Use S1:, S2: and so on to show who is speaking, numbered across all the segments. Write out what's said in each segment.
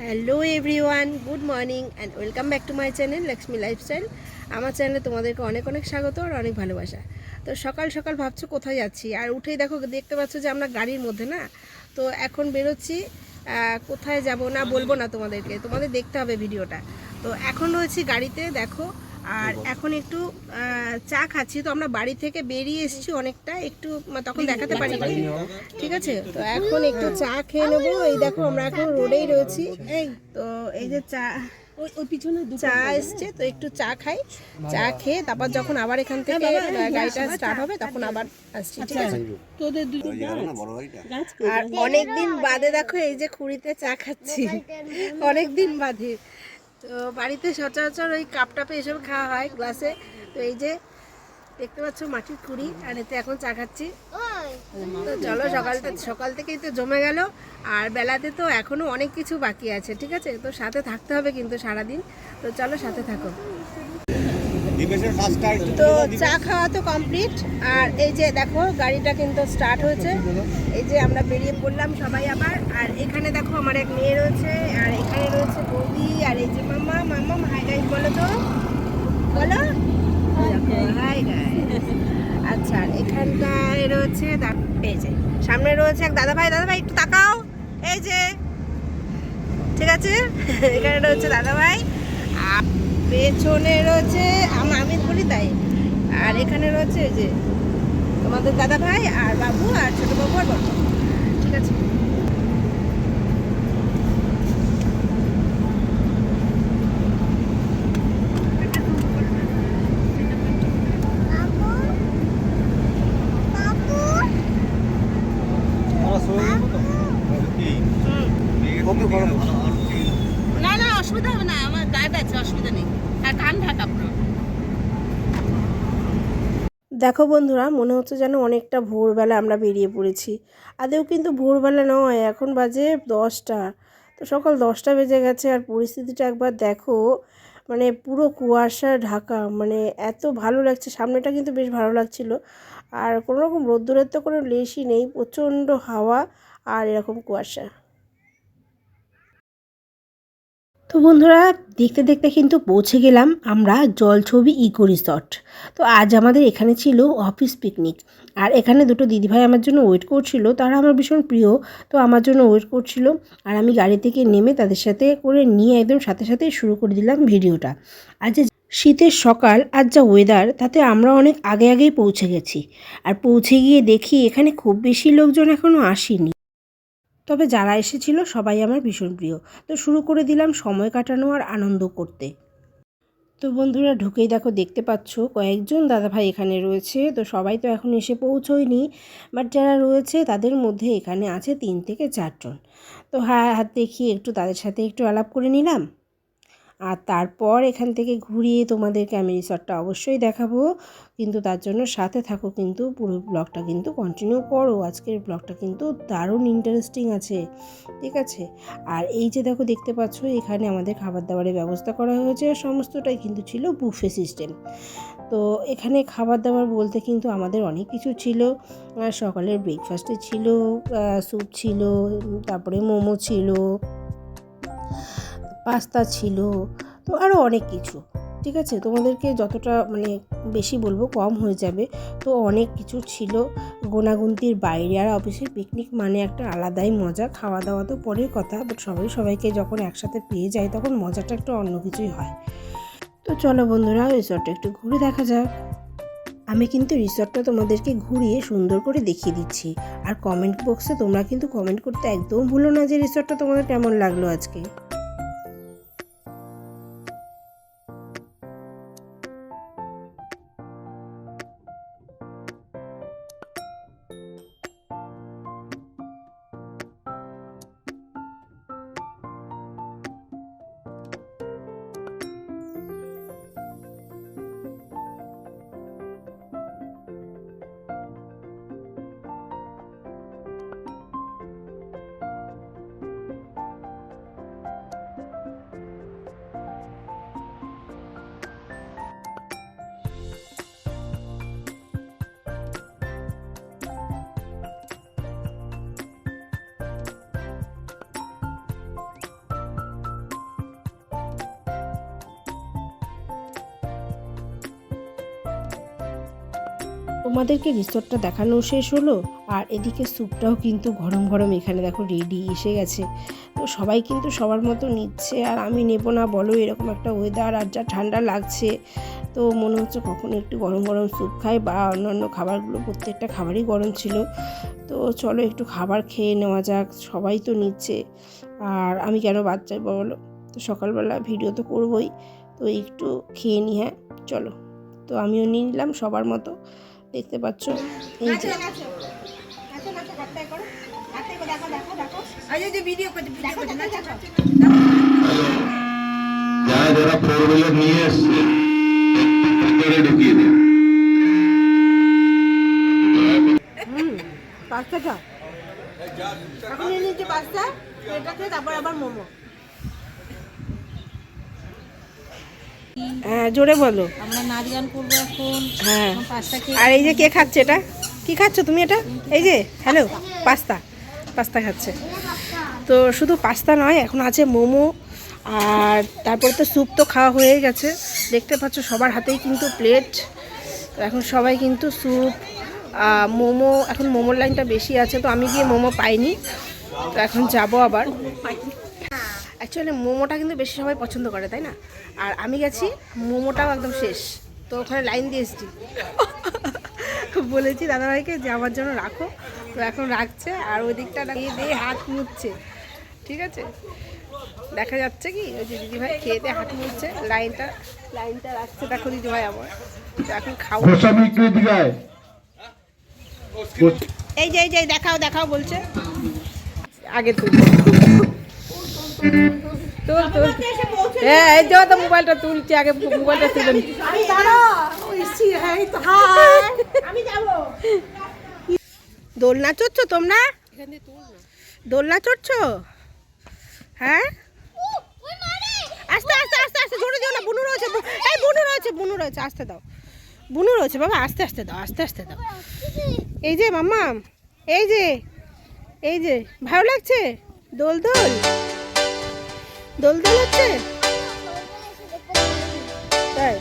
S1: Hello everyone, good morning and welcome back to my channel Lakshmi lifestyle. আমার চ্যানেলে তোমাদেরকে অনেক অনেক স্বাগত আর অনেক ভালোবাসা। তো সকাল সকাল ভাবছ কোথায় যাচ্ছি? আর উঠেই দেখো, দেখতে পাচ্ছ যে আমরা গাড়ির মধ্যে না? তো এখন বেরোচ্ছি কোথায় যাব না বলব না তোমাদেরকে, তোমাদের দেখতে হবে ভিডিওটা। তো এখন রয়েছি গাড়িতে, দেখো আর এখন একটু চা খাচ্ছি তো আমরা বাড়ি থেকে বেরিয়ে এসেছি অনেকটা একটু তখন দেখাতে পারি ঠিক আছে তো এখন একটু চা খেয়ে নেব। এই দেখো আমরা এখন রোডেই রয়েছি। এই তো এই যে চা ওই পিছনে চা এসছে তো একটু চা খাই। চা খেয়ে তারপর যখন আবার এখান থেকে আহ, গাড়িটা স্টার্ট হবে তখন আবার আসছি ঠিক আছে?
S2: তোদের দুটো
S1: আর অনেক দিন বাদে দেখো এই যে খুঁড়িতে চা খাচ্ছি। অনেক দিন বাদে। তো বাড়িতে সচরাচর ওই কাপ টাপে এসব খাওয়া হয় গ্লাসে। তো এই যে দেখতে পাচ্ছ মাটির খুঁড়ি আর এতে এখন চা খাচ্ছি। তো চলো সকালটা সকাল থেকেই তো জমে গেল, আর বেলাতে তো এখনও অনেক কিছু বাকি আছে, ঠিক আছে? তো সাথে থাকতে হবে কিন্তু সারাদিন। তো চলো সাথে থাকো। তো চা খাওয়া তো কমপ্লিট। আর এই যে দেখো গাড়িটা কিন্তু স্টার্ট হয়েছে। এই যে আমরা বেরিয়ে পড়লাম সবাই আবার। আর এখানে দেখো আমার এক মেয়ে রয়েছে আর এখানে রয়েছে বৌদি আর এই যে মামা মামা হাই গাইজ বলো তো। বলো? হাই গাইজ আচ্ছা আর এখানটায় রয়েছে এই যে সামনে রয়েছে এক দাদা ভাই দাদা ভাই একটু তাকাও। এই যে ঠিক আছে? এখানে রয়েছে দাদা ভাই আর পেছনে রয়েছে আমার আমি বলি তাই। আর এখানে রয়েছে যে তোমাদের দাদা ভাই আর বাবু আর ছোট বাবু আর বাবু। ঠিক আছে
S2: না না অসুবিধা হবে না আমার গার্ড আছে অসুবিধা নেই আর কান ঢাকা পুরো
S1: দেখো বন্ধুরা, মনে হচ্ছে যেন অনেকটা ভোরবেলা আমরা বেরিয়ে পড়েছি। আদেও কিন্তু ভোরবেলা নয়, এখন বাজে দশটা। তো সকাল দশটা বেজে গেছে আর পরিস্থিতিটা একবার দেখো মানে পুরো কুয়াশা, ঢাকা মানে এত ভালো লাগছে। সামনেটা কিন্তু বেশ ভালো লাগছিল। আর কোনো রকম রোদ্দুরের তো কোনো লেশই নেই, প্রচণ্ড হাওয়া আর এরকম কুয়াশা। তো বন্ধুরা, দেখতে দেখতে কিন্তু পৌঁছে গেলাম আমরা জলছবি ইকো রিসর্ট। তো আজ আমাদের এখানে ছিল অফিস পিকনিক। আর এখানে দুটো দিদিভাই আমার জন্য ওয়েট করছিল, তারা আমার ভীষণ প্রিয়। তো আমার জন্য ওয়েট করছিল, আর আমি গাড়ি থেকে নেমে তাদের সাথে করে নিয়ে একদম সাথে সাথে শুরু করে দিলাম ভিডিওটা। আর যে শীতের সকাল আর যা ওয়েদার তাতে আমরা অনেক আগে আগেই পৌঁছে গেছি। আর পৌঁছে গিয়ে দেখি এখানে খুব বেশি লোকজন এখনও আসেনি। তবে যারা এসেছিল সবাই আমার ভীষণ প্রিয়। তো শুরু করে দিলাম সময় কাটানো আর আনন্দ করতে। তো বন্ধুরা ঢুকেই দেখো, দেখতে পাচ্ছ কয়েকজন দাদাভাই এখানে রয়েছে। তো সবাই তো এখন এসে পৌঁছয়নি বাট যারা রয়েছে তাদের মধ্যে এখানে আছে তিন থেকে চারজন। তো হ্যাঁ হাত দেখি একটু তাদের সাথে একটু আলাপ করে নিলাম। আর তারপর এখান থেকে ঘুরিয়ে তোমাদেরকে আমি রিসর্টটা অবশ্যই দেখাবো। কিন্তু তার জন্য সাথে থাকো কিন্তু পুরো ব্লগটা কিন্তু কন্টিনিউ করো। আজকের ব্লগটা কিন্তু দারুণ ইন্টারেস্টিং আছে, ঠিক আছে? আর এই যে দেখো, দেখতে পাচ্ছ, এখানে আমাদের খাবার দাবারের ব্যবস্থা করা হয়েছে। সমস্তটাই কিন্তু ছিল বুফে সিস্টেম তো এখানে খাবার দাবার বলতে কিন্তু আমাদের অনেক কিছু ছিল। সকালের ব্রেকফাস্টে ছিল স্যুপ ছিল, তারপরে মোমো ছিল পাস্তা ছিল, তো আরও অনেক কিছু, ঠিক আছে? তোমাদেরকে যতটা মানে বেশি বলব কম হয়ে যাবে, তো অনেক কিছু ছিল গোনাগুন্তির বাইরে। আর অফিসের পিকনিক মানে একটা আলাদাই মজা খাওয়া দাওয়া তো পরের কথা বাট সবাই সবাইকে যখন একসাথে পেয়ে যায়, তখন মজাটা একটু অন্য কিছুই হয়। তো চলো বন্ধুরা রিসর্টটা একটু ঘুরে দেখা যাক। আমি কিন্তু রিসর্টটা তোমাদেরকে ঘুরিয়ে সুন্দর করে দেখিয়ে দিচ্ছি। আর কমেন্ট বক্সে তোমরা কিন্তু কমেন্ট করতে একদম ভুলো না যে রিসর্টটা তোমাদের কেমন লাগল আজকে। তোমাদেরকে রিসোর্টটা দেখানো শেষ হলো, আর এদিকে স্যুপটাও কিন্তু গরম গরম এখানে দেখো রেডি এসে গেছে। তো সবাই কিন্তু সবার মতো নিচ্ছে, আর আমি নেব না বলো, এরকম একটা ওয়েদার আর যা ঠান্ডা লাগছে। তো মনে হচ্ছে কখন একটু গরম গরম স্যুপ খাই বা অন্যান্য খাবারগুলো, প্রত্যেকটা খাবারই গরম ছিল। তো চলো একটু খাবার খেয়ে নেওয়া যাক, সবাই তো নিচ্ছে। আর আমি কেন বাদ চাইব বলো? তো সকালবেলা ভিডিও তো করবোই, তো একটু খেয়ে নিই হ্যাঁ? চলো। তো আমিও নিয়ে নিলাম সবার মতো। দেখতে পাচ্ছ। এই যে।
S3: যারা যারা ফোর হুইলার নিয়ে এসছে ভিতরে ঢুকিয়ে দিন
S1: পাস্তাটা এখন নিয়ে নিচ্ছি পাস্তা এটা খেয়ে তারপর আবার মোমো। হ্যাঁ জোরে বলো।
S2: আমরা নাচ গান করব এখন।
S1: হ্যাঁ। আর এই যে কে খাচ্ছে এটা? কি খাচ্ছ তুমি এটা? এই যে হ্যালো পাস্তা। পাস্তা খাচ্ছে। তো শুধু পাস্তা নয় এখন আছে মোমো। আর তারপর তো স্যুপ তো খাওয়া হয়ে গেছে। দেখতে পাচ্ছ সবার হাতেই কিন্তু প্লেট তো এখন সবাই কিন্তু স্যুপ মোমো এখন মোমোর লাইনটা বেশি আছে তো আমি গিয়ে মোমো পাইনি। তো এখন যাব আবার। অ্যাকচুয়ালি মোমোটা কিন্তু বেশি সবাই পছন্দ করে তাই না? আর আমি গেছি মোমোটাও একদম শেষ। তো ওখানে লাইন দিয়ে এসেছি। বলেছি দাদাভাইকে যে আমার জন্য রাখো। তো এখন রাখছে আর ওই দিকটা দিয়ে দিয়ে হাত মুছছে। ঠিক আছে? দেখা যাচ্ছে কি? ওই যে দিদিভাই খেয়ে দিয়ে হাত মুছছে। লাইনটা লাইনটা রাখছে দেখো দিদিভাই আমার। তো এখন খাব। এই যে এই যে দেখাও দেখাও বলছে। আগে তুল তুল তুল। হ্যাঁ এই যে তো মোবাইলটা তুলছি আগে মোবাইলটা তুলে নি। দোলনা চড়ছো তোমরা? দোলনা চড়ছো? হ্যাঁ? আস্তে আস্তে আস্তে আস্তে জোরে দিও না বুনু রয়েছে এই বুনু রয়েছে বুনু রয়েছে আস্তে দাও। বুনু রয়েছে বাবা আস্তে আস্তে দাও আস্তে আস্তে দাও। এই যে মাম্মা এই যে এই যে ভালো লাগছে? দোল দোল। দোল দোল হচ্ছে? তাই?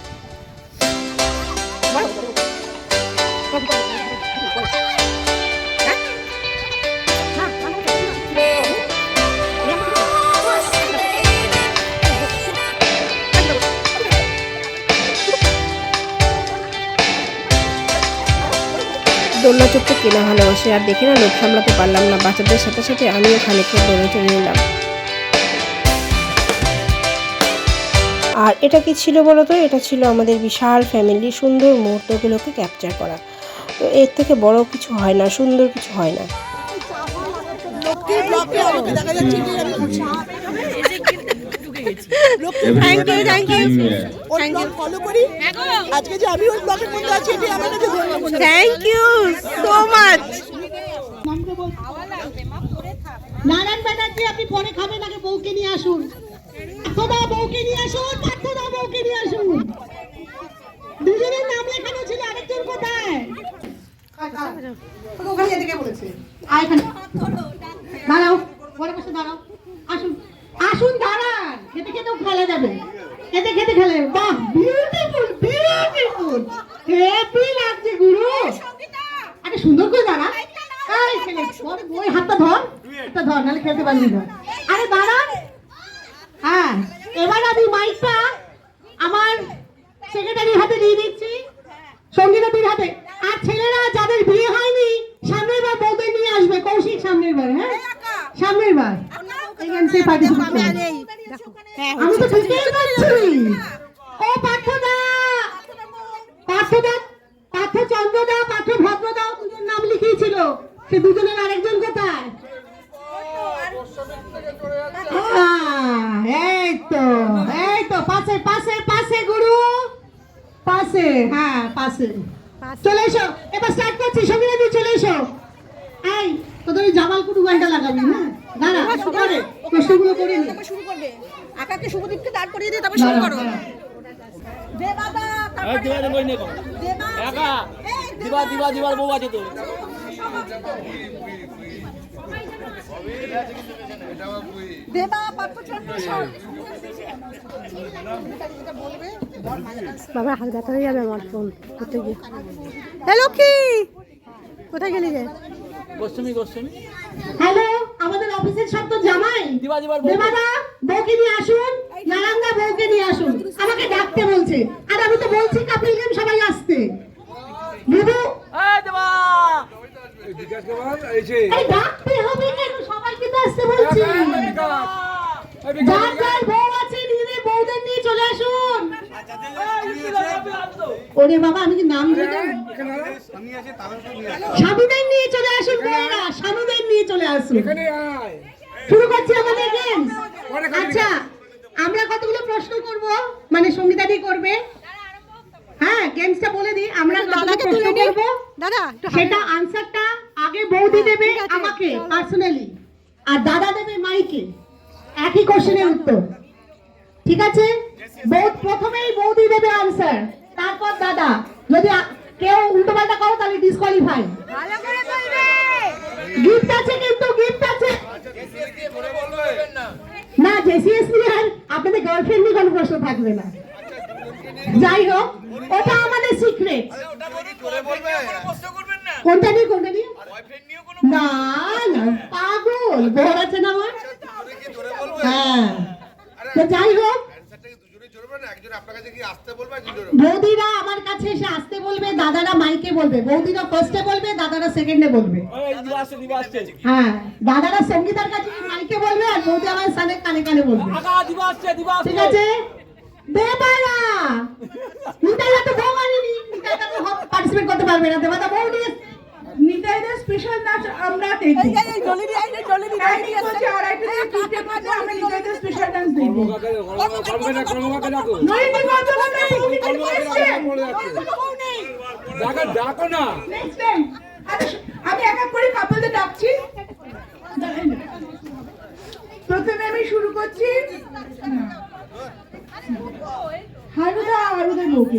S1: দোলনা চড়তে কেনা ভালোবাসে, আর দেখে না লোক সামলাতে পারলাম না। বাচ্চাদের সাথে সাথে আমিও খানিকটা দোলনা চড়ে নিলাম। আর এটা কি ছিল বলতো? এটা ছিল আমাদের বিশাল ফ্যামিলি সুন্দর মুহূর্তগুলোকে ক্যাপচার করা। তো এর থেকে বড় কিছু হয় না সুন্দর কিছু হয় না। Thank you thank you thank you
S4: follow করি। আজকে যে আমি ওই ব্লগের মধ্যে আছি এটি আমার কাছে
S1: thank you so much
S4: Narayan Banerjee আপনি পরে খাবেন আগে বউকে নিয়ে আসুন। পার্থদা বউকে নিয়ে আসুন পার্থদা বউকে নিয়ে আসুন দুজনের নাম লেখানো ছিল আরেকজন কোথায়? ওখানে এদিকে বলেছে? আয় এখানে। দাঁড়াও পরে বসে দাঁড়াও। আসুন আসুন দাঁড়ান। খেতে খেতেও খেলা যাবে। খেতে খেতে খেলে। বাহ বিউটিফুল বিউটিফুল হেপি লাগছে গুরু। আরে সুন্দর করে দাঁড়া। ওই হাতটা ধর হাতটা ধর নাহলে খেলতে পারবি না আরে দাঁড়ান হ্যাঁ এবার আমি মাইকটা আমার সেক্রেটারির হাতে দিয়ে দিচ্ছি সঙ্গীতাদির হাতে আর ছেলেরা যাদের বিয়ে হয়নি সামনের বার বউদের নিয়ে আসবে কৌশিক সামনের বার হ্যাঁ সামনের বার এখান থেকে পার্টিসিপেট করবে আমি তো বুঝতেই পারছি ও পার্থদা পার্থদা পার্থ চন্দ্রদা পার্থ ভদ্রদা দুজন নাম লিখিয়েছিল সে দুজনের আরেকজন কোথায় আহ, এই তো এই তো পাশে পাশে পাশে গুরু পাশে হ্যাঁ পাশে। চলে এসো এবার স্টার্ট করছি সঙ্গীরা দিয়ে চলে এসো। এই তোদের ওই জামালপুর গানটা লাগাবি হ্যাঁ? দাঁড়া করে প্রশ্নগুলো করে নি।
S2: শুরু করবে। আকাকে শুভদীপকে দাঁড় করিয়ে দিয়ে তারপর
S4: দাঁড়া, দাঁড়া।
S2: দে বাবা
S5: এই দিবা দিবা নে কো একা। দিবা দিবা দিবার বউ আছে তো
S2: দেবা পাপ্পু চন্দ্র সব
S1: বাবা হাত ব্যথা হয়ে যাবে আমার ফোন করতে গিয়ে। হ্যালো লক্ষ্মী কোথায় গেলি রে?
S5: গোস্বামী গোস্বামী
S4: হ্যালো আমাদের অফিসের সব তো জামাই।
S5: দিবা দিবার বউ
S4: দেবাদা বউকে নিয়ে আসুন নারায়ণদা বউকে নিয়ে আসুন। আমাকে ডাকতে বলছে আর আমি তো বলছি কাপিল গেম সবাই আসতে। বুবু।
S5: এই দেবা।
S4: এই ডাকতে হবে কেন? সবাইকে তো আসতে বলছি। যার যার বউ আছে নিজেদের বউদের নিয়ে চলে আসুন। ওরে বাবা আমি কি নাম নিয়ে চলে আসুন নিয়ে চলে আসুন। শুরু করছি আমাদের গেমস আচ্ছা আমরা কতগুলো প্রশ্ন করব? মানে সঙ্গীতাদি করবে। হ্যাঁ গেমসটা বলে দিই। আমরা প্রশ্ন করব?
S1: দাদা
S4: সেটা আনসারটা আগে বৌদি দেবে আমাকে পার্সোনালি আর দাদা দেবে মাইকে। একই কোশ্চেনের উত্তর। ঠিক আছে? প্রথমেই বৌদি দেবে আনসার তারপর দাদা যদি কেউ উল্টো পাল্টা করো তাহলে ডিসকোয়ালিফাই গিফট আছে কিন্তু গিফট আছে। না আর আপনাদের গার্লফ্রেন্ড নিয়ে কোনো প্রশ্ন থাকবে না। যাই হোক ওটা আমাদের সিক্রেট কোনটা নিয়ে কোনটা নিয়ে? না না পাগল। বর আছে না আমার? হ্যাঁ। তো যাই হোক বৌদিরা আমার কাছে এসে আসতে বলবে দাদারা মাইকে বলবে বৌদিরা ফার্স্টে বলবে দাদারা সেকেন্ডে বলবে হ্যাঁ দাদারা সঙ্গীতার কাছে মাইকে বলবে আর বৌদি আমার সামনে কানে কানে বলবে ঠিক আছে দেবারা নিতাইদা তো বউ আনেনি নিতাইদা তো পার্টিসিপেট করতে পারবে না দেবাদা বউ নিয়ে
S6: নিতাইদের স্পেশাল নাচ আমরা স্পেশাল ডান্স দেখব
S5: ডাকো না।
S6: আমি এক এক করে কাপলদের ডাকছি। প্রথমে আমি শুরু করছি। হারুদা হারুদের বউকে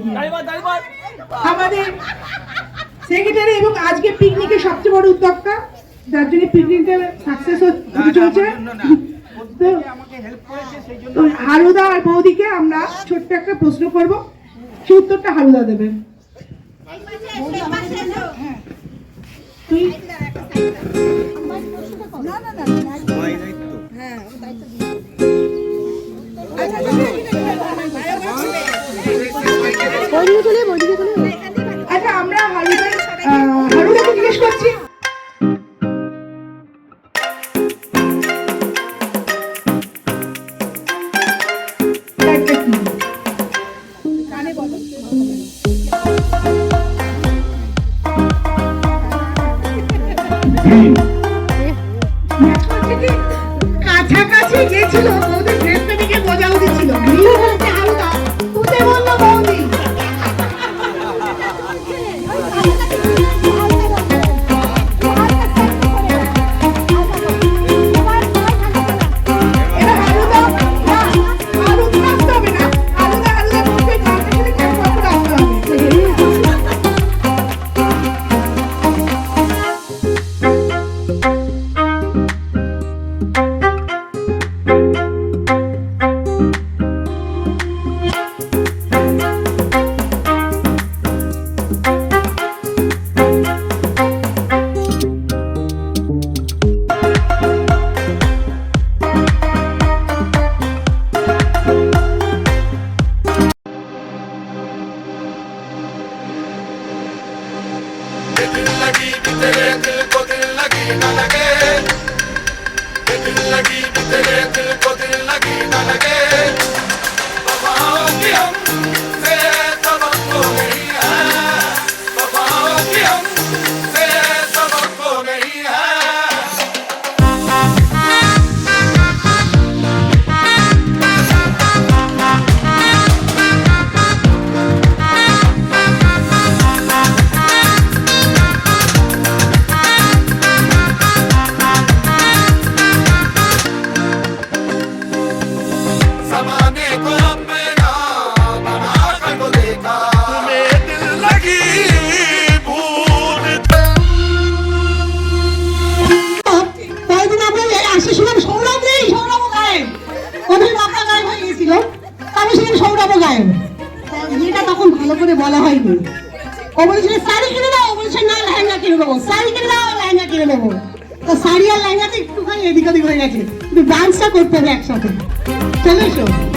S6: আমাদের সেক্রেটারি এবং আজকে পিকনিকের সবচেয়ে বড় উদ্যোক্তা। যার জন্য পিকনিকটা সাকসেস চলছে। হারুদা আর বৌদিকে আমরা ছোট্ট একটা প্রশ্ন করব। সেই উত্তরটা হারুদা দেবেন। আচ্ছা আমরা হারুদা হারুদাকে জিজ্ঞেস করছি। করতে হবে
S4: একসাথে চলে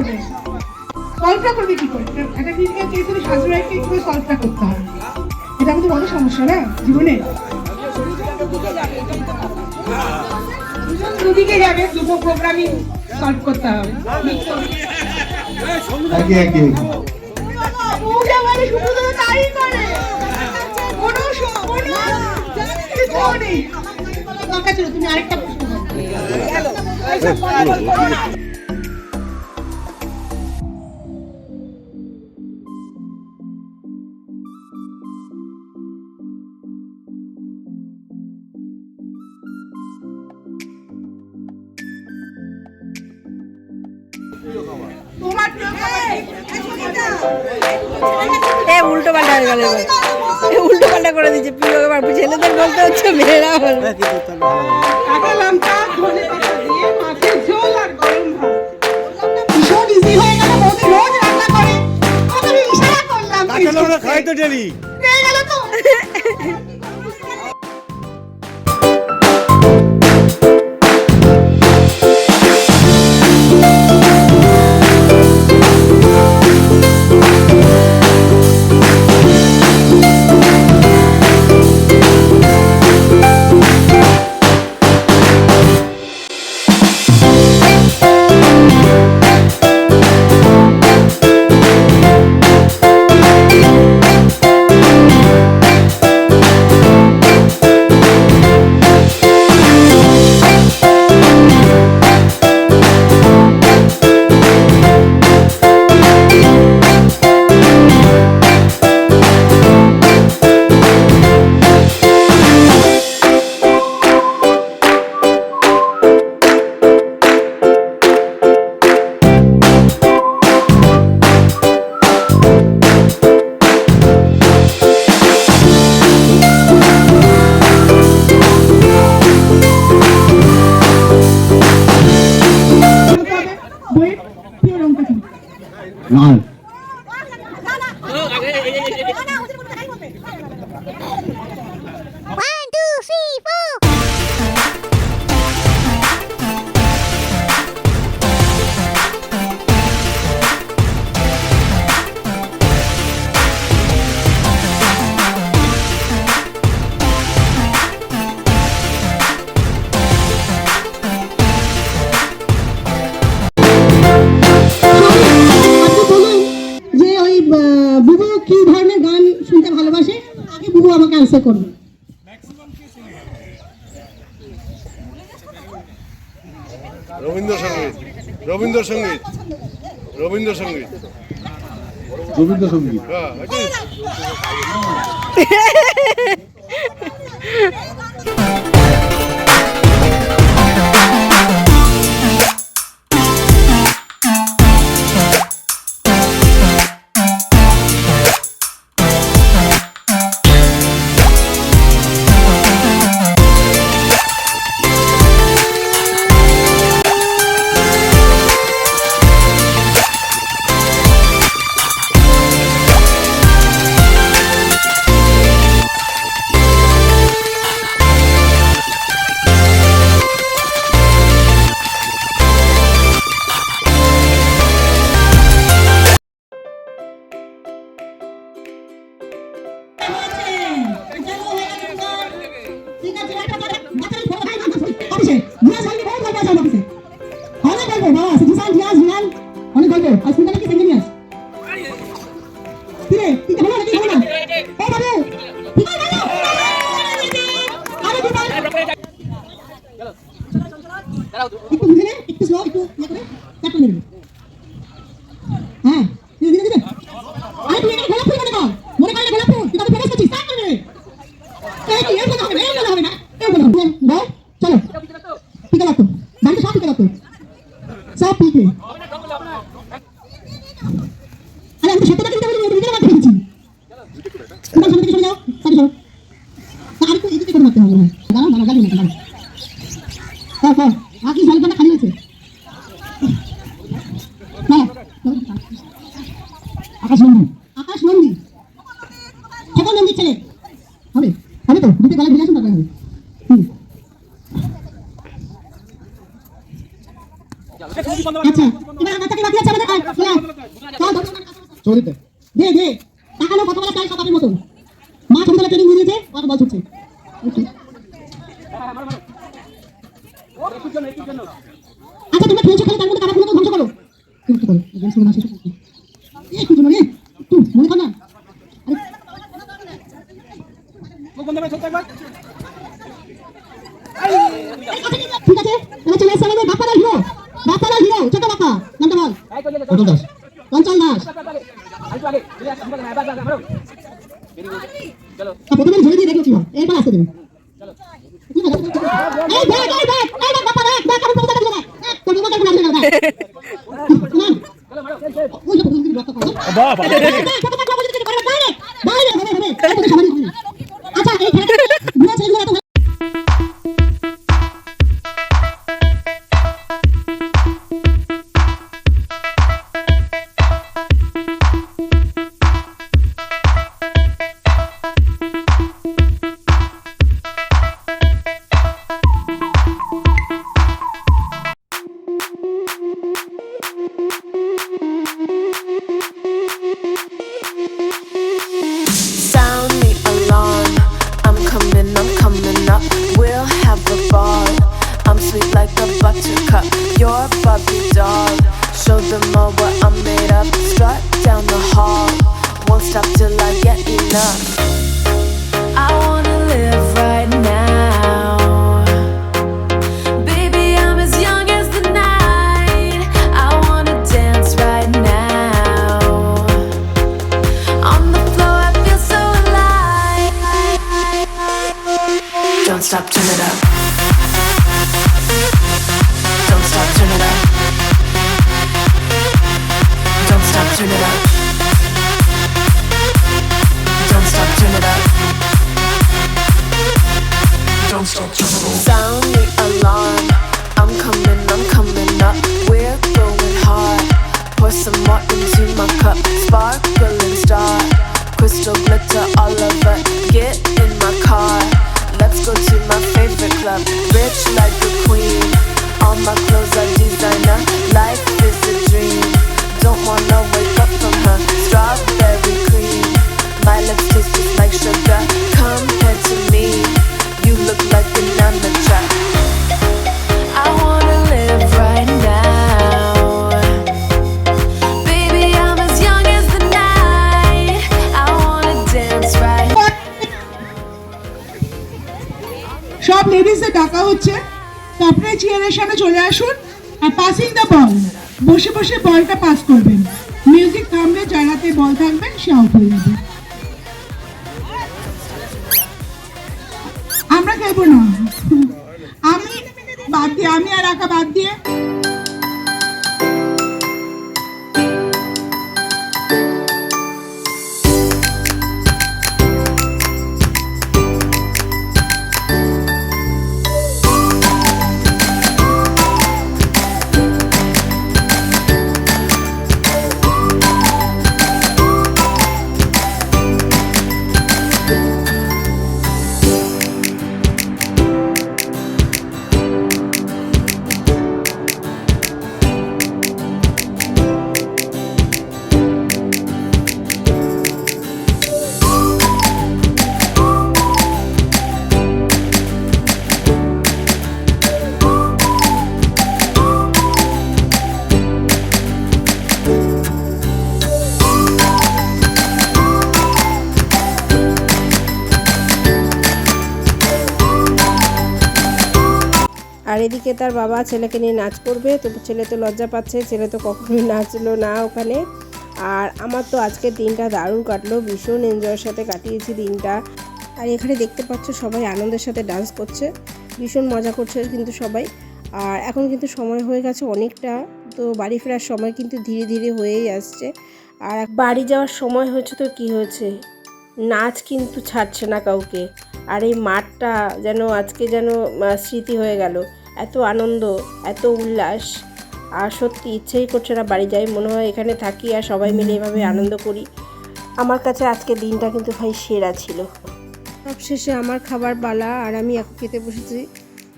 S6: করবে? সলভটা করবে কি করে? একটা জিনিসকে কে করে শাশুড়াইকে কি করে সলভটা করতে হবে এটা আমাদের বড় সমস্যা না জীবনে? দুদিকে যাবে দুটো প্রোগ্রামই সলভ করতে হবে।
S4: দরকার ছিল তুমি আরেকটা প্রশ্ন
S1: হয়ে গেল এবার। উল্টো পাল্টা করে দিচ্ছে প্রিয় এবার ছেলেদের বলতে হচ্ছে মেয়েরা বলবে
S6: কাঁচা লঙ্কা ধনে পাতা দিয়ে মাছের ঝোল আর গরম ভাত।
S4: ভীষণ ইজি হয়ে গেল বৌদি রোজ রান্না করে। আমি ইশারা করলাম
S5: খাই তো ডেলি।
S4: হয়ে গেল তো?
S6: কি
S4: ধরনের গান শুনতে ভালোবাসে আগে বুবু আমাকে আনসার করবে।
S7: রবীন্দ্রসঙ্গীত রবীন্দ্রসঙ্গীত রবীন্দ্রসঙ্গীত।
S3: রবীন্দ্রসঙ্গীত।
S7: হ্যাঁ
S4: ¡Chata de...! ঠিক আছে? আচ্ছা, চলে আসছে আমাদের বাপারা হিরো। বাপারা হিরো ছোট বাপা নামটা বল।
S8: non-stop বসে বসে বলটা পাস করবেন। মিউজিক থামলে যার হাতে বল থাকবেন, সে আউট হয়ে যাবে। আমরা খেলব না। আমি বাদ দিয়ে, আমি আর একা বাদ দিয়ে
S1: এদিকে তার বাবা ছেলেকে নিয়ে নাচ করবে, তো ছেলে তো লজ্জা পাচ্ছে, ছেলে তো কখনোই নাচলো না ওখানে। আর আমার তো আজকের দিনটা দারুণ কাটলো, ভীষণ এনজয়ের সাথে কাটিয়েছি দিনটা। আর এখানে দেখতে পাচ্ছ সবাই আনন্দের সাথে ডান্স করছে, ভীষণ মজা করছে কিন্তু সবাই। আর এখন কিন্তু সময় হয়ে গেছে অনেকটা, তো বাড়ি ফেরার সময় কিন্তু ধীরে ধীরে হয়েই আসছে। আর বাড়ি যাওয়ার সময় হয়েছে তো কি হয়েছে? নাচ কিন্তু ছাড়ছে না কাউকে। আর এই মাঠটা যেন আজকে যেন স্মৃতি হয়ে গেল। এত আনন্দ এত উল্লাস। আর সত্যি ইচ্ছেই করছে না বাড়ি যাই মনে হয় এখানে থাকি আর সবাই মিলে এভাবে আনন্দ করি। আমার কাছে আজকে দিনটা কিন্তু ভাই সেরা ছিল। সবশেষে আমার খাবার পালা আর আমি এখন খেতে বসেছি।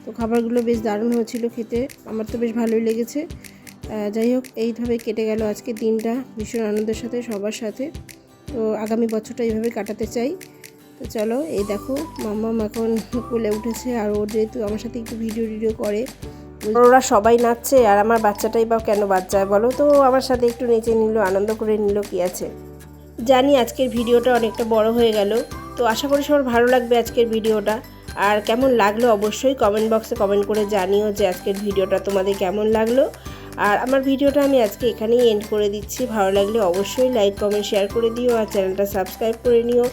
S1: তো খাবারগুলো বেশ দারুণ হয়েছিল খেতে আমার তো বেশ ভালোই লেগেছে। যাই হোক এইভাবে কেটে গেল আজকে দিনটা। ভীষণ আনন্দের সাথে সবার সাথে। তো আগামী বছরটা এইভাবে কাটাতে চাই। তো চলো, এই দেখো, মাম্মাম এখন কোলে উঠেছে আর ও যেহেতু আমার সাথে একটু ভিডিও টিডিও করে ওরা সবাই নাচছে আর আমার বাচ্চাটাই বা কেন বাচ্চায় বলো? তো আমার সাথে একটু নেচে নিল, আনন্দ করে নিল, কি আছে? জানি আজকের ভিডিওটা অনেকটা বড় হয়ে গেল, তো আশা করি সবার ভালো লাগবে আজকের ভিডিওটা। আর কেমন লাগল অবশ্যই কমেন্ট বক্সে কমেন্ট করে জানিও যে আজকের ভিডিওটা তোমাদের কেমন লাগল। আর আমার ভিডিওটা আমি আজকে এখানেই এন্ড করে দিচ্ছি, ভালো লাগলে অবশ্যই লাইক কমেন্ট শেয়ার করে দিও আর চ্যানেলটা সাবস্ক্রাইব করে নিও।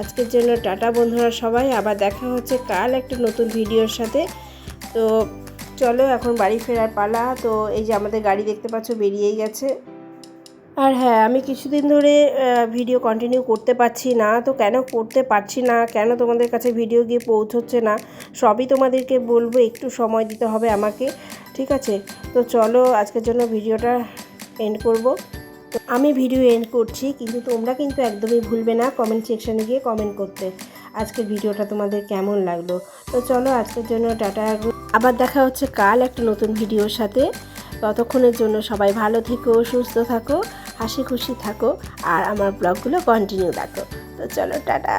S1: আজকের জন্য টাটা বন্ধুরা সবাই, আবার দেখা হচ্ছে কাল একটা নতুন ভিডিওর সাথে। তো চলো এখন বাড়ি ফেরার পালা। তো এই যে আমাদের গাড়ি দেখতে পাচ্ছ, বেরিয়েই গেছে। আর হ্যাঁ আমি কিছুদিন ধরে ভিডিও কন্টিনিউ করতে পারছি না। তো কেন করতে পারছি না? কেন তোমাদের কাছে ভিডিও গিয়ে পৌঁছচ্ছে না? সবই তোমাদেরকে বলব, একটু সময় দিতে হবে আমাকে। ঠিক আছে? তো চলো, আজকের জন্য ভিডিওটা এন্ড করব। আমি ভিডিও এন্ড করছি, কিন্তু তোমরা কিন্তু একদমই ভুলবে না কমেন্ট সেকশানে গিয়ে কমেন্ট করতে। আজকের ভিডিওটা তোমাদের কেমন লাগল? তো চলো আজকের জন্য টাটা। আবার দেখা হচ্ছে কাল একটা নতুন ভিডিওর সাথে। ততক্ষণের জন্য সবাই ভালো থেকো, সুস্থ থাকো, হাসি খুশি থাকো, আর আমার ব্লগগুলো কন্টিনিউ দেখো। তো চলো টাটা।